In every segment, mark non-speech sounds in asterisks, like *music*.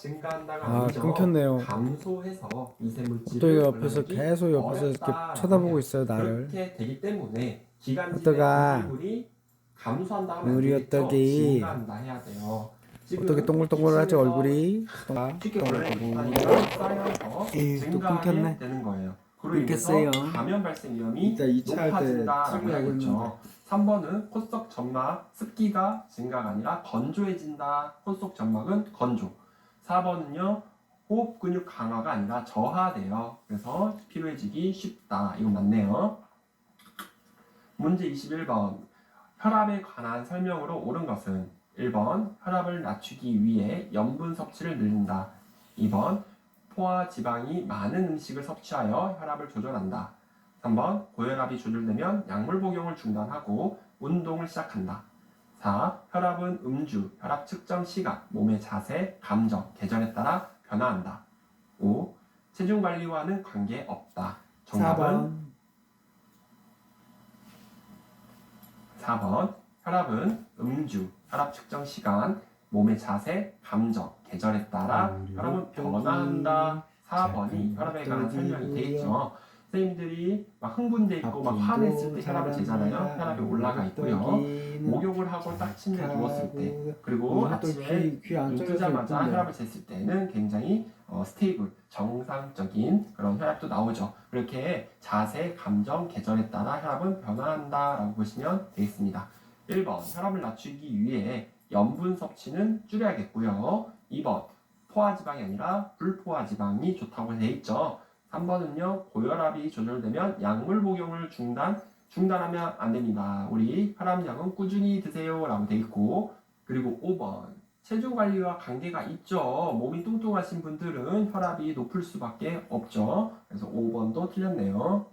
증가한다가 아, 아니죠. 끊겼네요. 감소해서 미세 물질 또 옆에서 계속 옆에서 이렇게 쳐다보고 있어요 나를. 그렇게 되기 때문에 기관지의 어떡아. 분비물이 감소한다 하면 우리. 어떡이. 증가한다 해야 돼요. 지금 어떻게 동글동글하지 기침에서 얼굴이? 쉽게 원래 동글동글. 쌓여서 에이, 또 증가하게 끊겼네. 되는 거예요. 그로 인해서 끊겼어요. 감염 발생 위험이 이따 2차 할때 높아진다라고 해야겠죠. 있는데. 3번은 콧속 점막 습기가 증가가 아니라 건조해진다. 콧속 점막은 건조. 4번은요. 호흡 근육 강화가 아니라 저하돼요. 그래서 피로해지기 쉽다. 이거 맞네요. 문제 21번. 혈압에 관한 설명으로 옳은 것은 1번 혈압을 낮추기 위해 염분 섭취를 늘린다. 2번 포화 지방이 많은 음식을 섭취하여 혈압을 조절한다. 3번 고혈압이 조절되면 약물 복용을 중단하고 운동을 시작한다. 4. 혈압은 음주, 혈압 측정 시각, 몸의 자세, 감정, 계절에 따라 변화한다. 5. 체중 관리와는 관계 없다. 정답은 4번. 혈압은 음주, 혈압 측정 시간, 몸의 자세, 감정, 계절에 따라 우리 혈압은 변화한다. 4번이 작은 혈압에 관한 설명이 되겠죠. 선생님들이 막 흥분돼 있고 막 화냈을 때 혈압이 재잖아요. 혈압이 올라가 있고요. 목욕을 하고 딱 침대 누웠을 때 그리고 아침에 눈 뜨자마자 혈압을 쟀을 때는 굉장히 어, 스테이블, 정상적인 그런 혈압도 나오죠. 그렇게 자세, 감정, 계절에 따라 혈압은 변화한다라고 보시면 되겠습니다. 1번 혈압을 낮추기 위해 염분 섭취는 줄여야겠고요. 2번 포화지방이 아니라 불포화지방이 좋다고 되어 있죠. 3번은요 고혈압이 조절되면 약물 복용을 중단 중단하면 안 됩니다. 우리 혈압약은 꾸준히 드세요 라고 되어 있고 그리고 5번 체중 관리와 관계가 있죠. 몸이 뚱뚱하신 분들은 혈압이 높을 수밖에 없죠. 그래서 5번도 틀렸네요.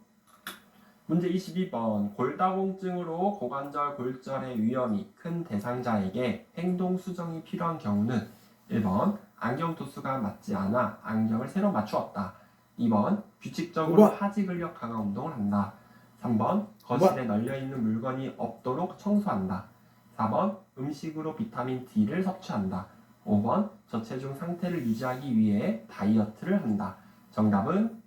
문제 22번 골다공증으로 고관절 골절의 위험이 큰 대상자에게 행동 수정이 필요한 경우는 1번 안경 도수가 맞지 않아 안경을 새로 맞추었다. 2번 규칙적으로 오번. 하지 근력 강화 운동을 한다. 3번 거실에 널려 있는 물건이 없도록 청소한다. 4번 음식으로 비타민 D를 섭취한다. 5번 저체중 상태를 유지하기 위해 다이어트를 한다. 정답은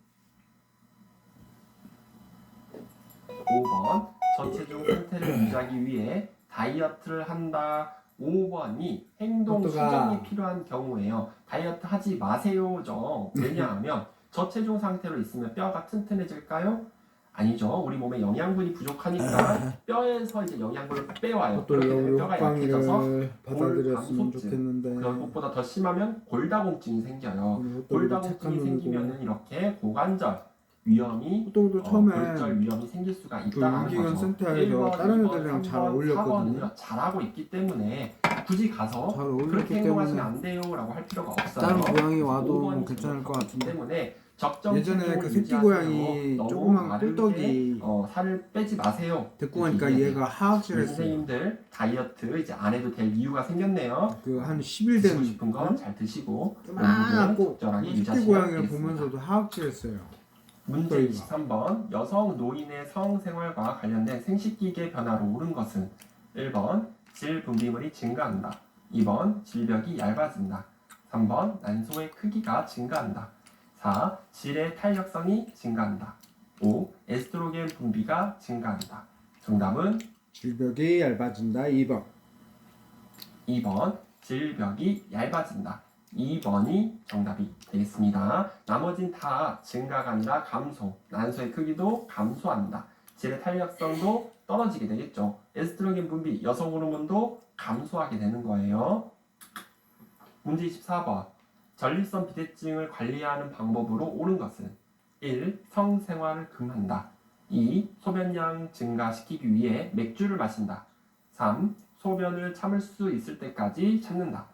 5번 저체중 상태를 유지하기 위해 다이어트를 한다. 5번이 행동. 수정이 필요한 경우에요. 다이어트 하지 마세요죠. 왜냐하면 저체중 상태로 있으면 뼈가 튼튼해질까요? 아니죠. 우리 몸에 영양분이 부족하니까 뼈에서 이제 영양분을 빼와요. 또 그렇게 되면 뼈가 약해져서 받아들였으면. 좋겠는데 그런 것보다 더 심하면 골다공증이 생겨요. 또 골다공증이 생기면은 이렇게 고관절 위험이 호떡도 어, 처음에 골절 위험이 생길 수가 그 있다는 거죠. 센터에서 1번, 다른 2번, 애들이랑 잘 3번, 어울렸거든요. 4번은요 잘하고 있기 때문에 굳이 가서 잘 그렇게 행동하시면 때문에 안 돼요라고 할 필요가 없어요. 다른 고양이 와도 5번이 괜찮을 것 같은데 때문에 예전에 그 새끼. 고양이 조그만 꿀떡이 어, 살을 빼지 마세요. 가니까 이게 얘가 하악질했어요. 선생님들 다이어트 이제 안 해도 될 이유가 생겼네요. 그 한 10일 드시고 된 싶은 건잘 드시고 조그맣고 적절하게 새끼 유지하시면 고양이를 되겠습니다. 보면서도 하악질했어요. 문제 꿀꿀. 23번 여성 노인의 성생활과 관련된 생식기계 변화로 옳은 것은 1번 질 분비물이 증가한다 2번 질벽이 얇아진다 3번 난소의 크기가 증가한다 4. 질의 탄력성이 증가한다 5. 에스트로겐 분비가 증가한다 정답은 질벽이 얇아진다 2번 2번 질벽이 얇아진다. 2번이 정답이 되겠습니다. 나머진 다 증가가 아니라 감소. 난소의 크기도 감소한다. 질의 탄력성도 떨어지게 되겠죠. 에스트로겐 분비, 여성 호르몬도 감소하게 되는 거예요. 문제 24번. 전립선 비대증을 관리하는 방법으로 옳은 것은 1. 성생활을 금한다. 2. 소변량 증가시키기 위해 맥주를 마신다. 3. 소변을 참을 수 있을 때까지 참는다.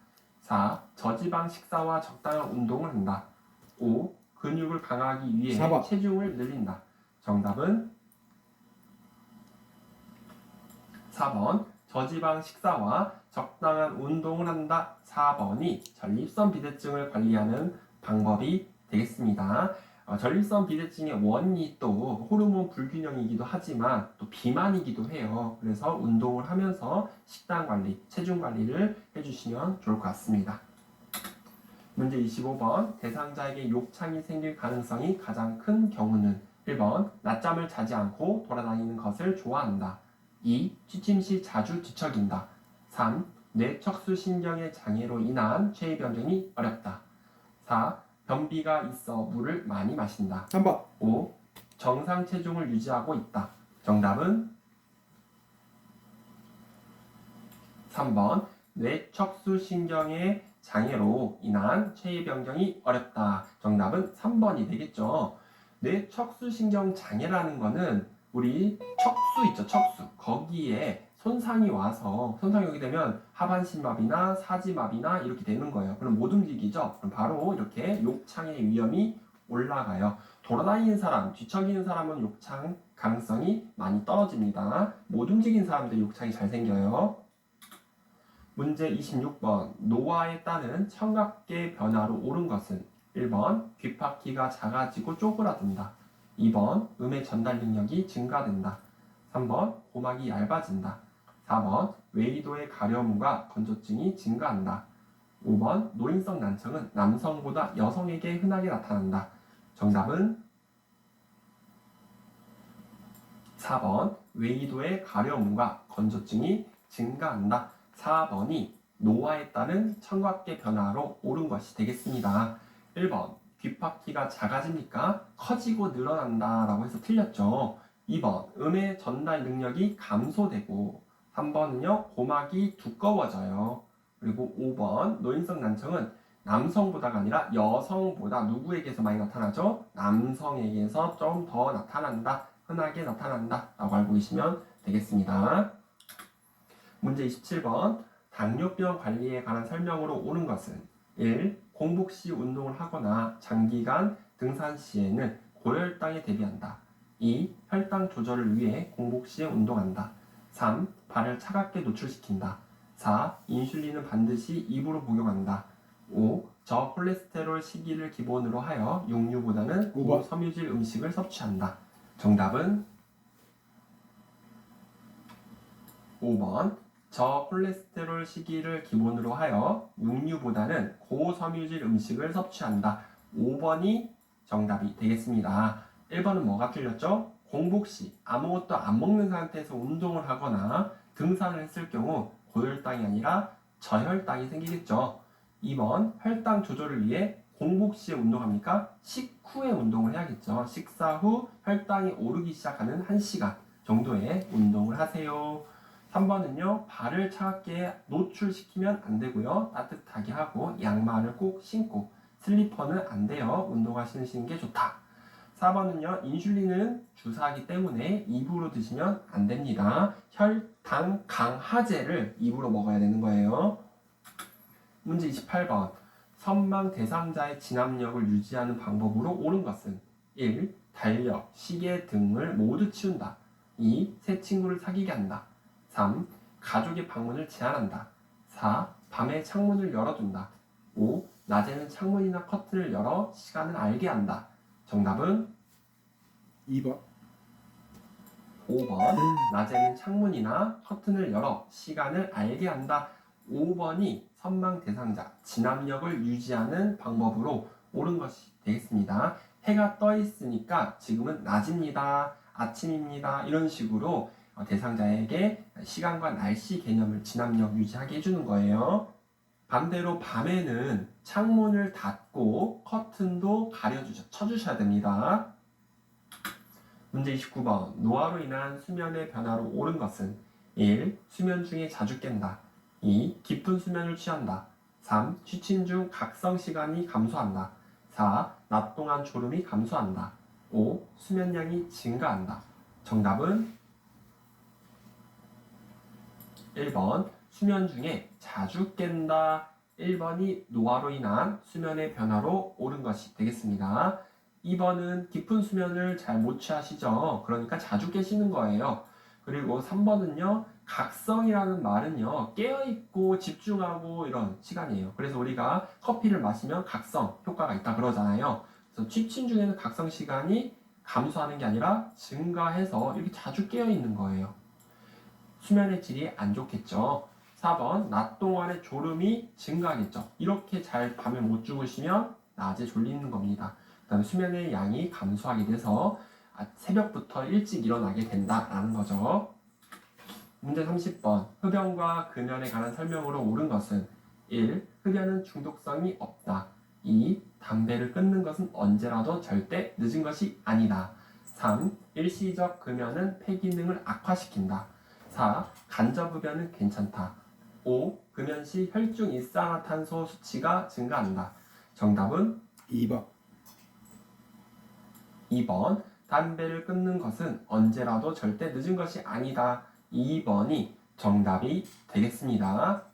4. 저지방 식사와 적당한 운동을 한다. 5. 근육을 강화하기 위해 4번. 체중을 늘린다. 정답은 4번. 저지방 식사와 적당한 운동을 한다. 4번이 전립선 비대증을 관리하는 방법이 되겠습니다. 어, 전립선 비대증의 원인이 또 호르몬 불균형이기도 하지만 또 비만이기도 해요. 그래서 운동을 하면서 식단 관리, 체중 관리를 해주시면 좋을 것 같습니다. 문제 25번 대상자에게 욕창이 생길 가능성이 가장 큰 경우는 1번 낮잠을 자지 않고 돌아다니는 것을 좋아한다. 2. 취침 시 자주 뒤척인다. 3. 뇌척수 신경의 장애로 인한 체위 변경이 어렵다. 4. 변비가 있어 물을 많이 마신다. 3번 5. 정상 체중을 유지하고 있다. 정답은 3번 뇌척수 신경의 장애로 인한 체위 변경이 어렵다. 정답은 3번이 되겠죠. 뇌척수 신경 장애라는 거는 우리 척수 있죠, 척수. 거기에 손상이 와서 손상이 오게 되면 하반신마비나 사지마비나 이렇게 되는 거예요. 그럼 못 움직이죠. 그럼 바로 이렇게 욕창의 위험이 올라가요. 돌아다니는 사람, 뒤척이는 사람은 욕창 가능성이 많이 떨어집니다. 못 움직이는 사람들 욕창이 잘 생겨요. 문제 26번 노화에 따른 청각계 변화로 옳은 것은 1번 귓바퀴가 작아지고 쪼그라든다 2번 음의 전달 능력이 증가된다 3번 고막이 얇아진다 4번 외이도의 가려움과 건조증이 증가한다 5번 노인성 난청은 남성보다 여성에게 흔하게 나타난다 정답은 4번 외이도의 가려움과 건조증이 증가한다 4번이 노화에 따른 청각계 변화로 옳은 것이 되겠습니다. 1번 귓바퀴가 작아집니까? 커지고 늘어난다 라고 해서 틀렸죠. 2번 음의 전달 능력이 감소되고 3번은요 고막이 두꺼워져요. 그리고 5번 노인성 난청은 남성보다가 아니라 여성보다 누구에게서 많이 나타나죠? 남성에게서 좀 더 나타난다. 흔하게 나타난다. 라고 알고 계시면 되겠습니다. 문제 27번 당뇨병 관리에 관한 설명으로 옳은 것은 1. 공복 시 운동을 하거나 장기간 등산 시에는 고혈당에 대비한다. 2. 혈당 조절을 위해 공복 시에 운동한다. 3. 발을 차갑게 노출시킨다. 4. 인슐린은 반드시 입으로 복용한다. 5. 저콜레스테롤 시기를 기본으로 하여 육류보다는 오번. 고섬유질 음식을 섭취한다. 정답은 5번 저콜레스테롤 시기를 기본으로 하여 육류보다는 고섬유질 음식을 섭취한다. 5번이 정답이 되겠습니다. 1번은 뭐가 틀렸죠? 공복 시 아무것도 안 먹는 상태에서 운동을 하거나 등산을 했을 경우 고혈당이 아니라 저혈당이 생기겠죠. 2번 혈당 조절을 위해 공복 시에 운동합니까? 식후에 운동을 해야겠죠. 식사 후 혈당이 오르기 시작하는 1시간 정도의 운동을 하세요. 3번은요, 발을 차갑게 노출시키면 안 되고요. 따뜻하게 하고 양말을 꼭 신고 슬리퍼는 안 돼요. 운동화 신으시는 게 좋다. 4번은요, 인슐린은 주사하기 때문에 입으로 드시면 안 됩니다. 혈당 강화제를 입으로 먹어야 되는 거예요. 문제 28번. 선망 대상자의 진압력을 유지하는 방법으로 옳은 것은 1. 달력, 시계 등을 모두 치운다. 2. 새 친구를 사귀게 한다. 3. 가족의 방문을 제한한다. 4. 밤에 창문을 열어둔다. 5. 낮에는 창문이나 커튼을 열어 시간을 알게 한다. 정답은 2번 5번. 낮에는 창문이나 커튼을 열어 시간을 알게 한다. 5번이 선망 대상자 진압력을 유지하는 방법으로 옳은 것이 되겠습니다. 해가 떠 있으니까 지금은 낮입니다. 아침입니다. 이런 식으로 어, 대상자에게 시간과 날씨 개념을 진압력 유지하게 해주는 거예요. 반대로 밤에는 창문을 닫고 커튼도 가려주셔, 쳐주셔야 됩니다. 문제 29번. 노화로 인한 수면의 변화로 옳은 것은 1. 수면 중에 자주 깬다. 2. 깊은 수면을 취한다. 3. 취침 중 각성 시간이 감소한다. 4. 낮 동안 졸음이 감소한다. 5. 수면량이 증가한다. 정답은 1번 수면 중에 자주 깬다. 1번이 노화로 인한 수면의 변화로 옳은 것이 되겠습니다. 2번은 깊은 수면을 잘 못 취하시죠. 그러니까 자주 깨시는 거예요. 그리고 3번은요. 각성이라는 말은요. 깨어있고 집중하고 이런 시간이에요. 그래서 우리가 커피를 마시면 각성 효과가 있다 그러잖아요. 그래서 취침 중에는 각성 시간이 감소하는 게 아니라 증가해서 이렇게 자주 깨어 있는 거예요. 수면의 질이 안 좋겠죠. 4번 낮 동안에 졸음이 증가하겠죠. 이렇게 잘 밤에 못 주무시면 낮에 졸리는 겁니다. 그 다음에 수면의 양이 감소하게 돼서 아, 새벽부터 일찍 일어나게 된다라는 거죠. 문제 30번 흡연과 금연에 관한 설명으로 옳은 것은 1. 흡연은 중독성이 없다. 2. 담배를 끊는 것은 언제라도 절대 늦은 것이 아니다. 3. 일시적 금연은 폐 기능을 악화시킨다. 4. 간접 흡연은 괜찮다. 5. 금연 시 혈중 일산화탄소 수치가 증가한다. 정답은 2번 2번. 담배를 끊는 것은 언제라도 절대 늦은 것이 아니다. 2번이 정답이 되겠습니다.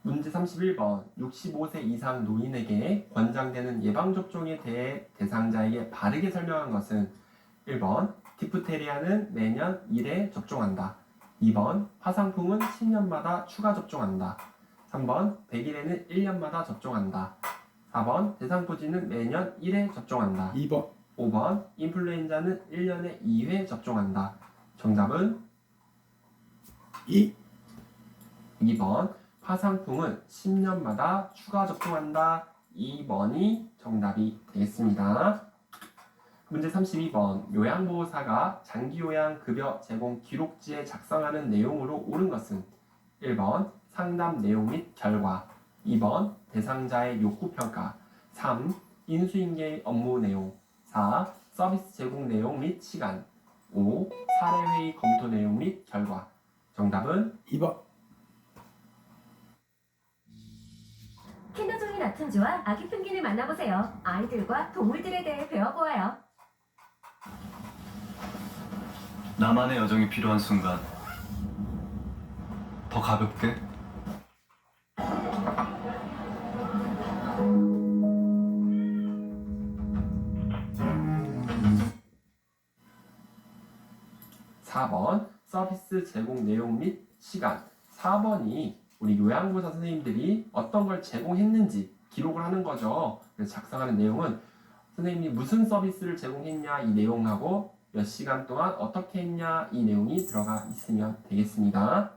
문제 31번. 65세 이상 노인에게 권장되는 예방접종에 대해 대상자에게 바르게 설명한 것은 1번. 디프테리아는 매년 1회 접종한다. 2번. 화상풍은 10년마다 추가 접종한다. 3번. 백일에는 1년마다 접종한다. 4번. 대상포진은 매년 1회 접종한다. 2번 5번 인플루엔자는 1년에 2회 접종한다. 정답은 2 2번 파상풍은 10년마다 추가 접종한다. 2번이 정답이 되겠습니다. 문제 32번. 요양보호사가 장기요양 급여 제공 기록지에 작성하는 내용으로 옳은 것은? 1번. 상담 내용 및 결과. 2번. 대상자의 욕구 평가. 3. 인수인계 업무 내용. 4. 서비스 제공 내용 및 시간. 5. 사례회의 검토 내용 및 결과. 정답은? 2번. 캔더종이 나툰지와 아기 펭귄을 만나보세요. 아이들과 동물들에 대해 배워보아요. 나만의 여정이 필요한 순간 더 가볍게 사번 서비스 제공 내용 및 시간 4번이 우리 요양보호사 선생님들이 어떤 걸 제공했는지 기록을 하는 거죠. 그래서 작성하는 내용은 선생님이 무슨 서비스를 제공했냐 이 내용하고 몇 시간 동안 어떻게 했냐 이 내용이 들어가 있으면 되겠습니다.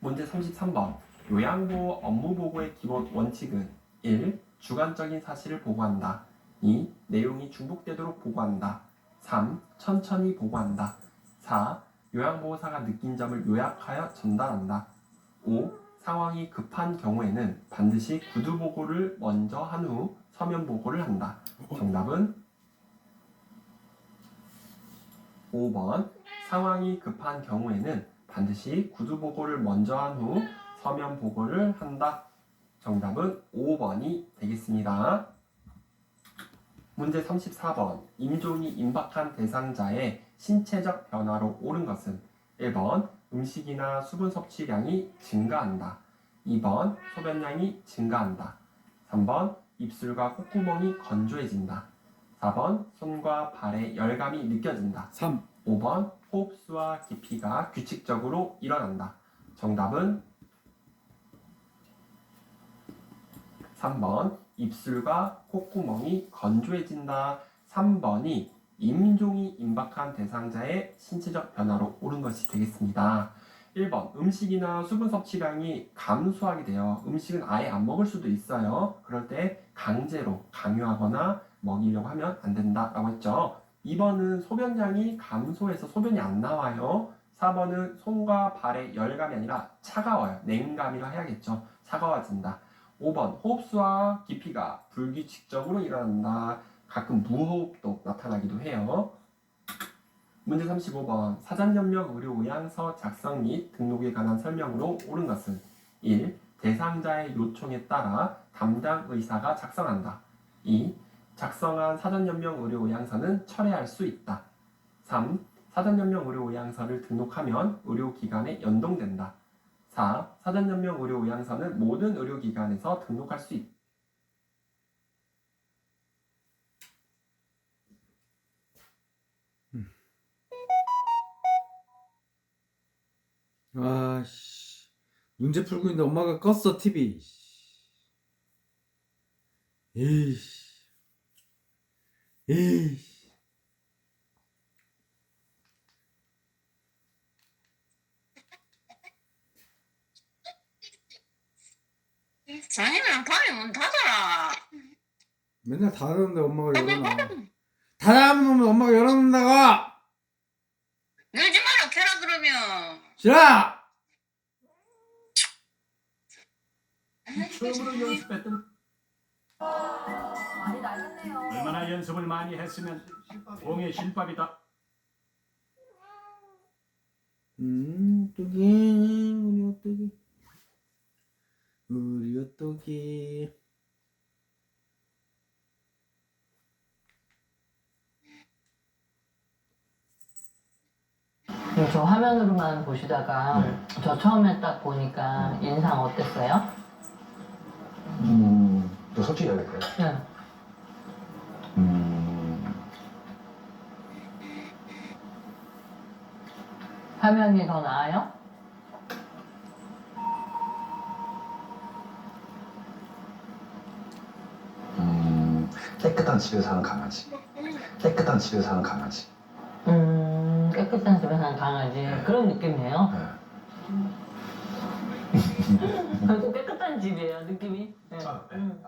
문제 33번 요양보호 업무 보고의 기본 원칙은 1. 주관적인 사실을 보고한다. 2. 내용이 중복되도록 보고한다. 3. 천천히 보고한다. 4. 요양보호사가 느낀 점을 요약하여 전달한다. 5. 상황이 급한 경우에는 반드시 구두 보고를 먼저 한 후 서면 보고를 한다. 정답은 5번. 상황이 급한 경우에는 반드시 구두 보고를 먼저 한 후 서면 보고를 한다. 정답은 5번이 되겠습니다. 문제 34번. 임종이 임박한 대상자의 신체적 변화로 옳은 것은 1번 음식이나 수분 섭취량이 증가한다. 2번 소변량이 증가한다. 3번 입술과 콧구멍이 건조해진다. 4번 손과 발에 열감이 느껴진다. 3 5번 호흡수와 깊이가 규칙적으로 일어난다. 정답은 3번 입술과 콧구멍이 건조해진다. 3번이 임종이 임박한 대상자의 신체적 변화로 옳은 것이 되겠습니다. 1번 음식이나 수분 섭취량이 감소하게 돼요. 음식은 아예 안 먹을 수도 있어요. 그럴 때 강제로 강요하거나 먹이려고 하면 안 된다라고 했죠. 2번은 소변량이 감소해서 소변이 안 나와요. 4번은 손과 발의 열감이 아니라 차가워요. 냉감이라 해야겠죠. 차가워진다. 5번 호흡수와 깊이가 불규칙적으로 일어난다. 가끔 무호흡도 나타나기도 해요. 문제 35번 사전연명 의료 의향서 작성 및 등록에 관한 설명으로 옳은 것은 1. 대상자의 요청에 따라 담당 의사가 작성한다. 2. 작성한 사전연명 의료 의향서는 철회할 수 있다. 3. 사전연명 의료 의향서를 등록하면 의료기관에 연동된다. 4. 사전연명 의료 의향서는 모든 의료기관에서 등록할 수 있다. 아씨 문제 풀고 있는데 엄마가 껐어 TV 에이씨 에이. 장인은 밤에 문 닫아라. 맨날 닫았는데 엄마가 열어놔. 닫아놓으면 엄마가 열어놓는다고! 놀지 마라, 캐라, 그러면. 싫어! 처음으로 연습했던 많이 날렸네요. 얼마나 연습을 많이 했으면 공의 실밥이다. 음, 오뚜기, 우리 오뚜기. 우리 오뚜기. 네, 저 화면으로만 보시다가 네. 저 처음에 딱 보니까 인상 어땠어요? 음, 또 솔직히 얘기할까요? 네. 음, 화면이 더 나아요? 음, 깨끗한 집에서 사는 강아지. 깨끗한 집에서 사는 강아지. 음, 깨끗한 집에 사는 강아지 그런 느낌이에요. 네. *laughs* 그래도 깨끗한 집이에요 느낌이. 네. 아, 네. 음.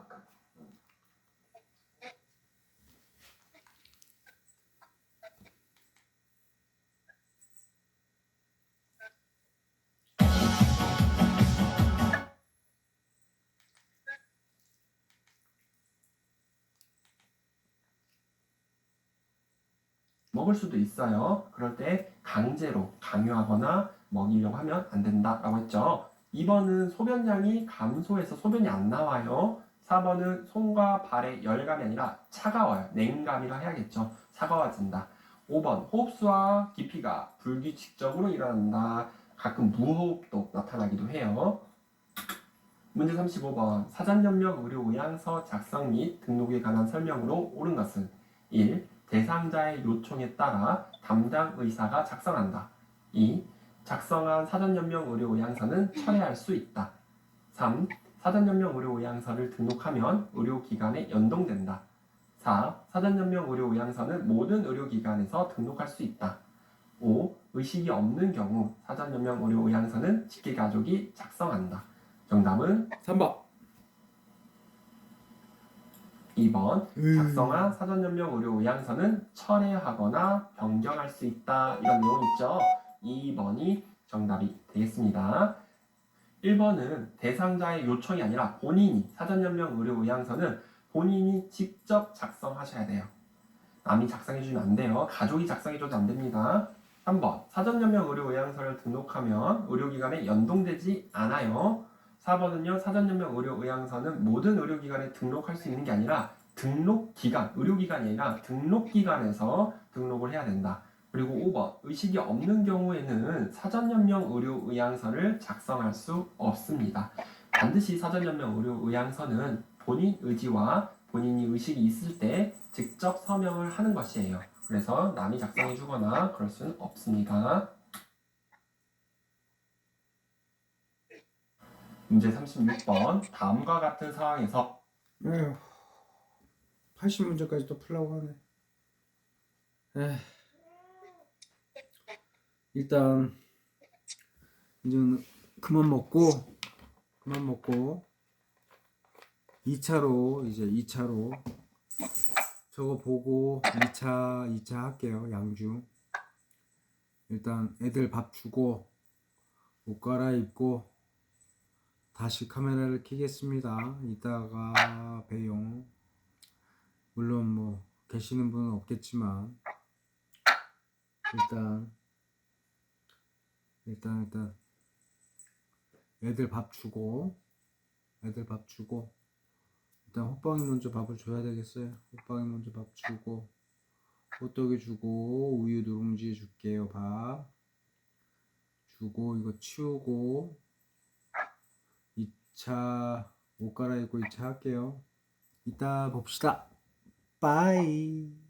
먹을 수도 있어요. 그럴 때 강제로 강요하거나 먹이려고 하면 안 된다라고 했죠. 2번은 소변량이 감소해서 소변이 안 나와요. 4번은 손과 발의 열감이 아니라 차가워요. 냉감이라 해야겠죠. 차가워진다. 5번 호흡수와 깊이가 불규칙적으로 일어난다. 가끔 무호흡도 나타나기도 해요. 문제 35번 사전연명 의료 의향서 작성 및 등록에 관한 설명으로 옳은 것은 1. 대상자의 요청에 따라 담당 의사가 작성한다. 2. 작성한 사전연명 의료 의향서는 철회할 수 있다. 3. 사전연명 의료 의향서를 등록하면 의료기관에 연동된다. 4. 사전연명 의료 의향서는 모든 의료기관에서 등록할 수 있다. 5. 의식이 없는 경우 사전연명 의료 의향서는 직계가족이 작성한다. 정답은 3번. 2번 음. 작성한 사전연명 의료 의향서는 철회하거나 변경할 수 있다 이런 내용 있죠. 2번이 정답이 되겠습니다. 1번은 대상자의 요청이 아니라 본인이 사전연명 의료 의향서는 본인이 직접 작성하셔야 돼요. 남이 작성해 주면 안 돼요. 가족이 작성해 줘도 안 됩니다. 3번 사전연명 의료 의향서를 등록하면 의료기관에 연동되지 않아요. 4번은요 사전연명 의료 의향서는 모든 의료기관에 등록할 수 있는 게 아니라 등록기관, 의료기관이 아니라 등록기관에서 등록을 해야 된다. 그리고 5번 의식이 없는 경우에는 사전연명 의료 의향서를 작성할 수 없습니다. 반드시 사전연명 의료 의향서는 본인 의지와 본인이 의식이 있을 때 직접 서명을 하는 것이에요. 그래서 남이 작성해 주거나 그럴 수는 없습니다. 문제 36번 다음과 같은 상황에서 에휴. 80문제까지 또 풀라고 하네. 에휴. 일단 이제는 그만 먹고 그만 먹고 2차로 이제 2차로 저거 보고 2차 2차 할게요. 양주. 일단 애들 밥 주고 옷 갈아입고 다시 카메라를 켜겠습니다. 이따가 봬요. 물론 뭐 계시는 분은 없겠지만 일단 일단 일단 애들 밥 주고 애들 밥 주고 일단 호빵이 먼저 밥을 줘야 되겠어요. 호빵이 먼저 밥 주고 호떡이 주고 우유 누룽지 줄게요. 밥 주고 이거 치우고 2차 옷 갈아입고 2차 할게요. 이따 봅시다. 빠이.